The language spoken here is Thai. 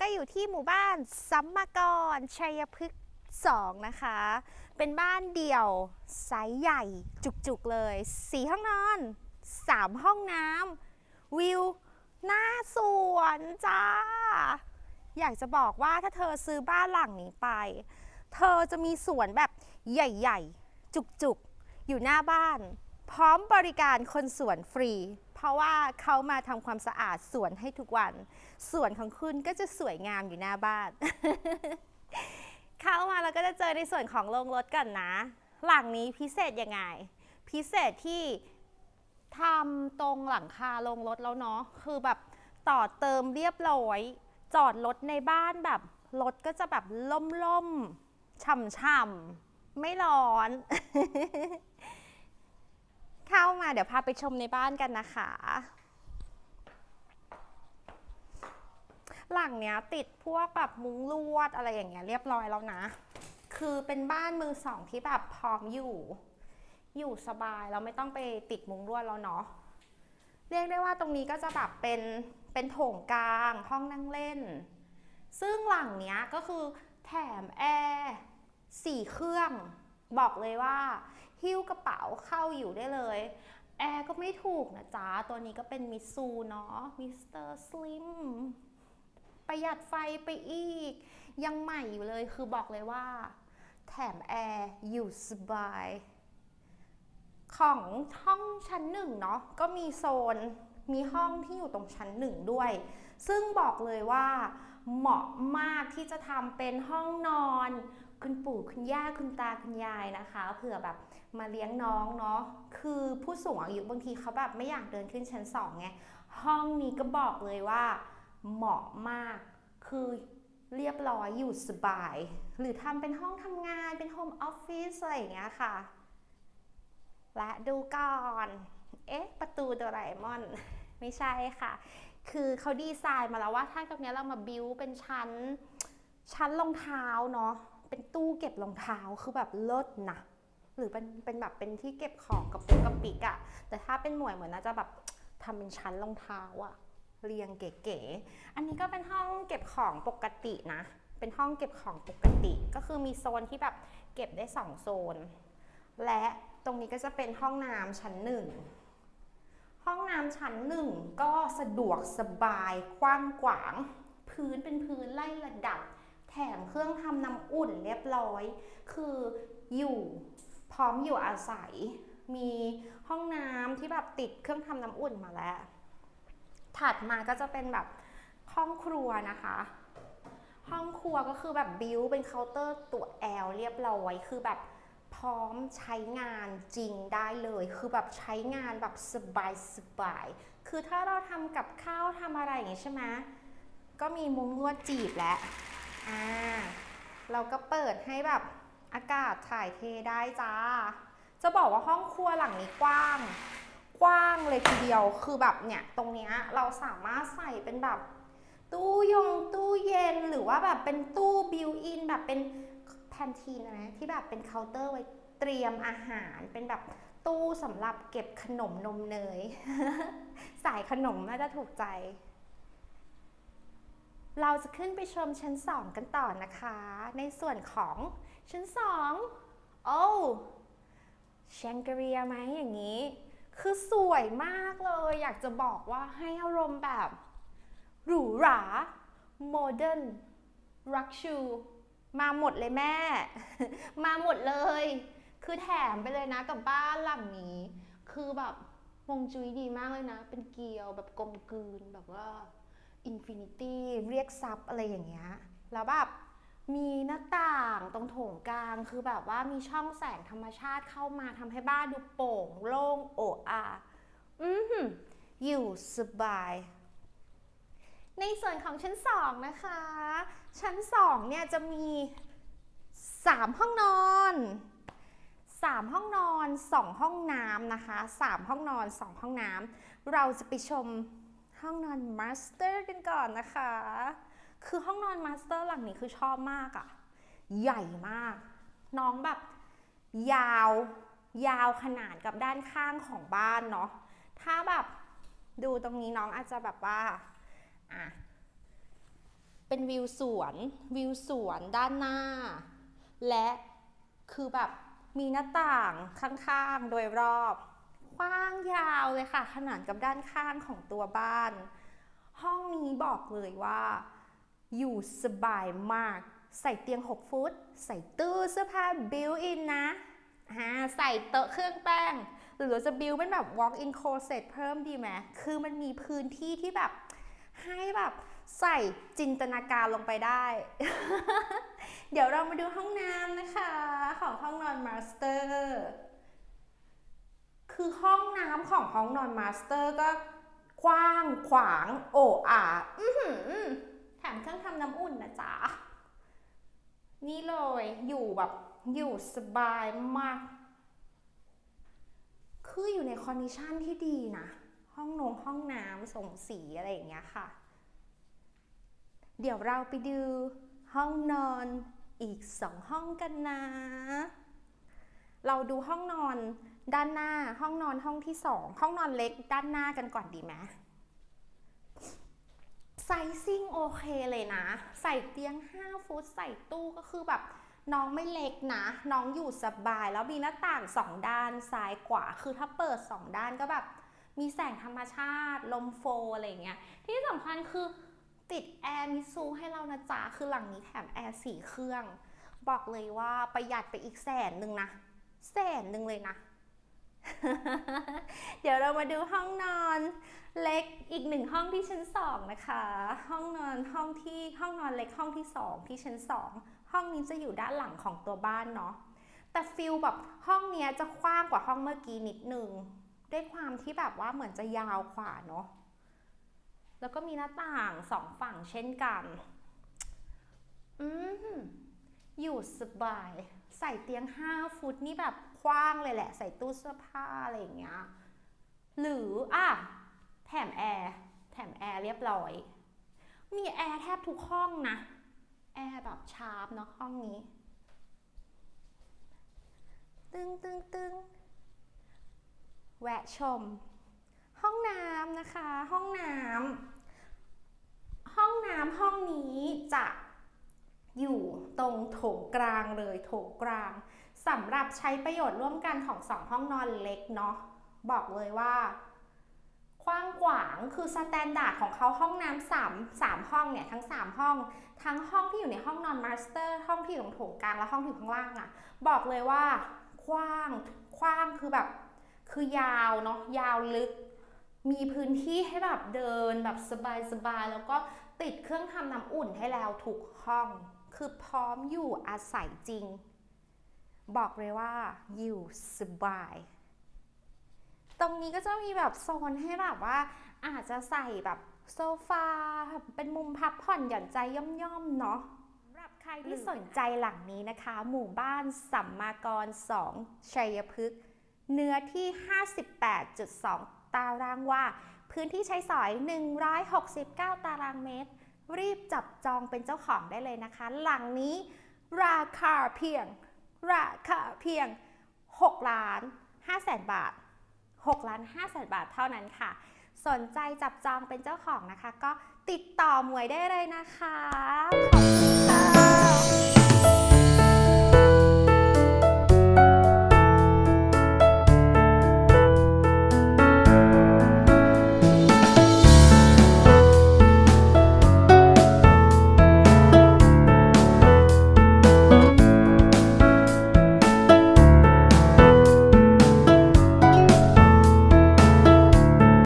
ก็อยู่ที่หมู่บ้านสัมมากรชัยพฤกษ์สองนะคะ เป็นบ้านเดี่ยวไซส์ใหญ่จุกๆเลยสีห้องนอนสามห้องน้ำวิวหน้าสวนจ้า อยากจะบอกว่าถ้าเธอซื้อบ้านหลังนี้ไป เธอจะมีสวนแบบใหญ่ ๆ จุกๆ อยู่หน้าบ้าน พร้อมบริการคนสวนฟรี ราะว่าเขามาทำความสะอาดสวนให้ทุกวัน สวนของคุณก็จะสวยงามอยู่หน้าบ้าน เข้ามาเราก็จะเจอในส่วนของโรงรถก่อนนะ หลังนี้พิเศษยังไง พิเศษที่ทำตรงหลังคาโรงรถแล้วเนาะ คือแบบต่อเติมเรียบร้อย จอดรถในบ้านแบบรถก็จะแบบล่มๆ ช่ำๆ ไม่ร้อน เข้ามาเดี๋ยวพาไปชมในบ้านกันนะคะ หลังเนี้ยติดพวกแบบมุ้งลวดอะไรอย่างเงี้ยเรียบร้อยแล้วนะ คือเป็นบ้านมือสองที่แบบพร้อมอยู่ อยู่สบายเราไม่ต้องไปติดมุ้งลวดแล้วเนาะ เรียกได้ว่าตรงนี้ก็จะแบบเป็นเป็นโถงกลางห้องนั่งเล่น ซึ่งหลังเนี้ยก็คือแถมแอร์สี่เครื่อง บอกเลยว่า หิ้วกระเป๋าเข้าอยู่ได้เลยแอร์ก็ไม่ถูกนะจ๊ะ ตัวนี้ก็เป็นมิซูเนาะมิสเตอร์สลิมประหยัดไฟไปอีก ยังใหม่อยู่เลยคือบอกเลยว่า แถมแอร์อยู่สบาย ของห้องชั้นหนึ่งเนาะก็มีโซนมีห้องที่อยู่ตรงชั้นหนึ่งด้วย ซึ่งบอกเลยว่าเหมาะมากที่จะทำเป็นห้องนอน คุณปู่คุณย่าคุณตาคุณยายนะคะเผื่อแบบมาเลี้ยงน้องเนาะคือผู้สูงอายุบางทีเขาแบบไม่อยากเดินขึ้นชั้นสองไงห้องนี้ก็บอกเลยว่าเหมาะมากคือเรียบร้อยอยู่สบาย หรือทำเป็นห้องทำงานเป็นโฮมออฟฟิศอะไรอย่างเงี้ยค่ะ และดูก่อน เอ๊ะ ประตูโดราเอมอน ไม่ใช่ค่ะ คือเขาดีไซน์มาแล้วว่าถ้าตรงเนี้ยเรามาบิวเป็นชั้น ชั้นรองเท้าเนาะ เป็นตู้เก็บรองเท้าคือแบบเลิศนะหรือเป็นเป็นแบบเป็นที่เก็บของกับปุกกับปิกอะแต่ถ้าเป็นหมวยเหมือนน่าจะแบบทำเป็นชั้นรองเท้าอะเรียงเก๋ๆอันนี้ก็เป็นห้องเก็บของปกตินะ เป็นห้องเก็บของปกติ ก็คือมีโซนที่แบบเก็บได้สองโซน และตรงนี้ก็จะเป็นห้องน้ำชั้นหนึ่งห้องน้ำชั้นหนึ่งก็สะดวกสบายกว้างขวาง พื้นเป็นพื้นไล่ระดับ แถมเครื่องทำน้ำอุ่นเรียบร้อย คืออยู่พร้อมอยู่อาศัย มีห้องน้ำที่แบบติดเครื่องทำน้ำอุ่นมาแล้ว ถัดมาก็จะเป็นแบบห้องครัวนะคะ ห้องครัวก็คือแบบบิวเป็นเคาน์เตอร์ตัวแอลเรียบร้อย คือแบบพร้อมใช้งานจริงได้เลย คือแบบใช้งานแบบสบายสบาย คือถ้าเราทำกับข้าวทำอะไรอย่างงี้ใช่ไหมก็มีมุ้งลวดจีบแล้ว อ่าเราก็เปิดให้แบบอากาศถ่ายเทได้จ้า จะบอกว่าห้องครัวหลังนี้กว้าง กว้างเลยทีเดียวคือแบบเนี่ยตรงเนี้ยเราสามารถใส่เป็นแบบ ตู้ยงตู้เย็นหรือว่าแบบเป็นตู้บิวอินแบบเป็นแพนทีนนะที่แบบเป็นเคาน์เตอร์ไว้เตรียมอาหารเป็นแบบตู้สำหรับเก็บขนมนมเนย สายขนมน่าจะถูกใจ เราจะขึ้นไปชมชั้น 2 กันต่อนะคะ ในส่วนของชั้น 2 โอ้แชงเกรียไหมอย่างนี้ คือสวยมากเลย อยากจะบอกว่าให้อารมณ์แบบ หรูหราโมเดิร์นรักชูมาหมดเลยแม่ มาหมดเลย คือแถมไปเลยนะกับบ้านหลังนี้ คือแบบวงจุ้ยดีมากเลยนะ เป็นเกลียวแบบกลมกลืนแบบว่า อินฟินิตี้เรียกซับอะไรอย่างเงี้ยแล้วแบบมีหน้าต่างตรงโถงกลางคือแบบว่ามีช่องแสงธรรมชาติเข้ามาทำให้บ้านดูโปร่งโล่งโอ้อาอือหืออยู่สบาย ในส่วนของชั้น2นะคะ ชั้น2เนี่ยจะมี3ห้องนอน3ห้องนอน2ห้องน้ำนะคะ3ห้องนอน2ห้องน้ำเราจะไปชม ห้องนอนมาสเตอร์กันก่อนนะคะ คือห้องนอนมาสเตอร์หลังนี้คือชอบมากอะ่ะ ใหญ่มาก น้องแบบ ยาว ยาวขนาดกับด้านข้างของบ้านเนาะ ถ้าแบบดูตรงนี้น้องอาจจะแบบว่า อะ เป็นวิวสวน วิวสวนด้านหน้า และคือแบบมีหน้าต่างข้างๆ โดยรอบ กว้างยาวเลยค่ะ ขนานกับด้านข้างของตัวบ้าน ห้องนี้บอกเลยว่า อยู่สบายมาก ใส่เตียง 6 ฟุต ใส่ตู้เสื้อผ้าบิวอินนะอ่าใส่โต๊ะเครื่องแป้ง หรือเราจะบิวเป็นแบบ walk in closet เพิ่มดีไหมคือมันมีพื้นที่ที่แบบให้แบบใส่จินตนาการลงไปได้ เดี๋ยวเรามาดูห้องน้ำนะคะ ของห้องนอนมาสเตอร์ คือห้องน้ำของห้องนอนมาสเตอร์ก็กว้างขวางโอ้อาอื้อหือแถมเครื่องทำน้ำอุ่นนะจ๊ะ นี่เลยอยู่แบบอยู่สบายมาก คืออยู่ในคอนดิชันที่ดีนะ ห้องนงห้องน้ำส่งสีอะไรอย่างเงี้ยค่ะ เดี๋ยวเราไปดูห้องนอนอีกสองห้องกันนะ เราดูห้องนอน ด้านหน้าห้องนอนห้องที่สองห้องนอนเล็กด้านหน้ากันก่อนดีไหมไซซิ่งโอเคเลยนะ ใส่เตียง 5 ฟุตใส่ตู้ก็คือแบบน้องไม่เล็กนะ น้องอยู่สบาย แล้วมีหน้าต่างสองด้านซ้ายขวาคือถ้าเปิดสองด้านก็แบบ มีแสงธรรมชาติ ลมโฟลอะไรเงี้ย ที่สำคัญคือติดแอร์มิซูให้เรานะจ๊ะ คือหลังนี้แถมแอร์สี่เครื่อง บอกเลยว่าประหยัดไปอีกแสนหนึ่งนะ แสนหนึ่งเลยนะ เดี๋ยวเรามาดูห้องนอนเล็กอีกหนึ่งห้องที่ชั้นสองนะคะ ห้องนอนห้องที่ห้องนอนเล็กห้องที่สองที่ชั้นสองห้องนี้จะอยู่ด้านหลังของตัวบ้านเนาะแต่ฟิลแบบห้องเนี้ยจะกว้างกว่าห้องเมื่อกี้นิดนึงด้วยความที่แบบว่าเหมือนจะยาวกว่าเนาะแล้วก็มีหน้าต่างสองฝั่งเช่นกันอืมอยู่สบาย ใส่เตียง5ฟุตนี่แบบ กว้างเลยแหละ ใส่ตู้เสื้อผ้าอะไรอย่างเงี้ยหรืออะแถมแอร์แถมแอร์เรียบร้อย มีแอร์แทบทุกห้องนะแอร์แบบชาร์ปเนาะห้องนี้ ตึงตึงตึงแวะชม ห้องน้ำนะคะ ห้องน้ำห้องน้ำห้องนี้จะอยู่ตรงโถงกลางเลยโถงกลาง สำหรับใช้ประโยชน์ร่วมกันของสองห้องนอนเล็กเนาะบอกเลยว่ากว้างขวางคือสแตนดาร์ดของเขาห้องน้ำสามสามห้องเนี่ยทั้ง 3 ห้อง ทั้งห้องที่อยู่ในห้องนอนมาสเตอร์ห้องที่อยู่ตรงโถงกลางและห้องที่อยู่ข้างล่างอะ่ะ บอกเลยว่ากว้างกว้างคือแบบ คือยาวเนาะยาวลึก มีพื้นที่ให้แบบเดินแบบสบายๆแล้วก็ติดเครื่องทำน้ำอุ่นให้แล้วทุกห้อง คือพร้อมอยู่อาศัยจริง บอกเลยว่าอยู่สบาย ตรงนี้ก็จะมีแบบโซนให้แบบว่า อาจจะใส่แบบโซฟาเป็นมุมพักผ่อนหย่อนใจย่อมๆเนาะสำหรับใครที่สนใจหลังนี้นะคะ หมู่บ้านสัมมากร 2 ชัยพฤกษ์เนื้อที่ 58.2 ตารางวาพื้นที่ใช้สอย 169 ตารางเมตร รีบจับจองเป็นเจ้าของได้เลยนะคะ หลังนี้ราคาเพียง ราคาเพียง 6 ล้าน5แสนบาท 6 ล้าน5แสนบาทเท่านั้นค่ะ สนใจจับจองเป็นเจ้าของนะคะ ก็ติดต่อหมวยได้เลยนะคะ ขอบคุณค่ะ